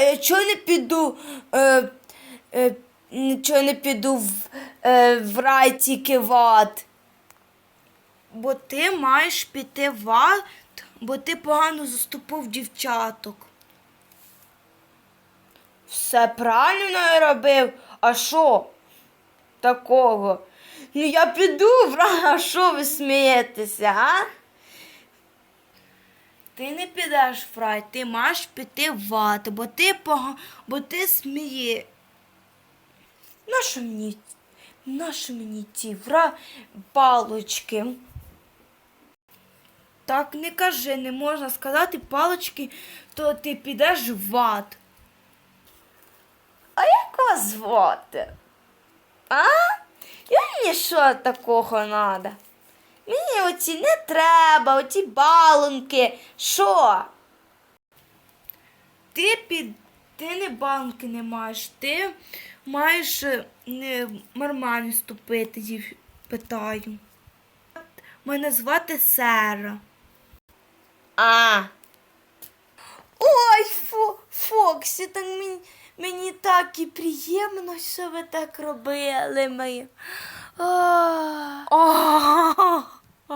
я чого не піду? Е, е, нічого не піду в, е, в рай тільки в ад. Бо ти маєш піти в ад, бо ти погано заступив дівчаток. Все правильно я робив. А що такого? Ну я піду а що ви смієтеся, а? Ти не підеш в рай, ти маєш піти в ад, бо ти пога... бо ти сміє. Нащо мені, нащо мені ті вра палочки? Так не кажи, не можна сказати палочки, то ти підеш в ад. А як вас звати? А? І мені що такого надо? Мені оці не треба, оці балонки. Що? Ти під. Ти не банки не маєш, ти маєш е, не нормально ступити, дів- питаю. Мене звати Сера. А. Ой, Фо, Фоксі, так мені, мені так і приємно, що ви так робили. Ми. А. А. А.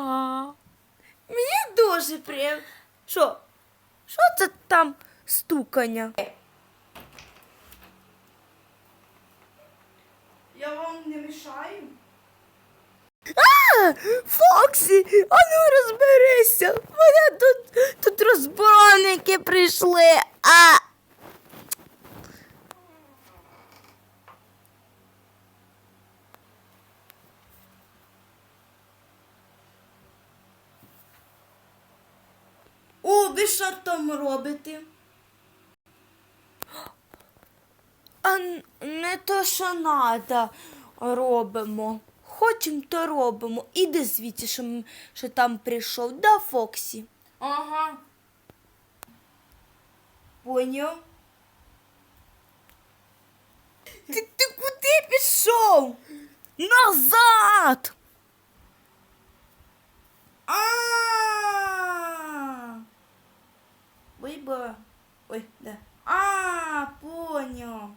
Мені дуже приємно. Що? Що це там стукання? Я вам не мішаю? А, Фоксі, а ну розберися. Мене тут, тут розборники прийшли. А. ви що там робите? А не то, що надо робимо. Хочем, то робимо. Іди звідси, що, що там прийшов. Да, Фоксі? Ага. Поняв? Ти, ти куди пішов? Назад! А. Ой, ба. Ой, да. А, поняв.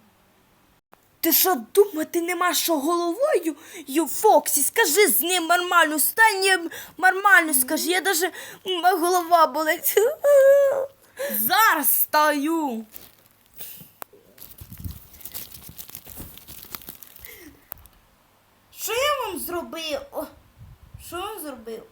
Ти що думати нема що головою? Ю, Фоксі, скажи з ним нормально, стань нормально, скажи, я даже голова болить. Зараз стаю. Що я вам зробив? Що вам зробив?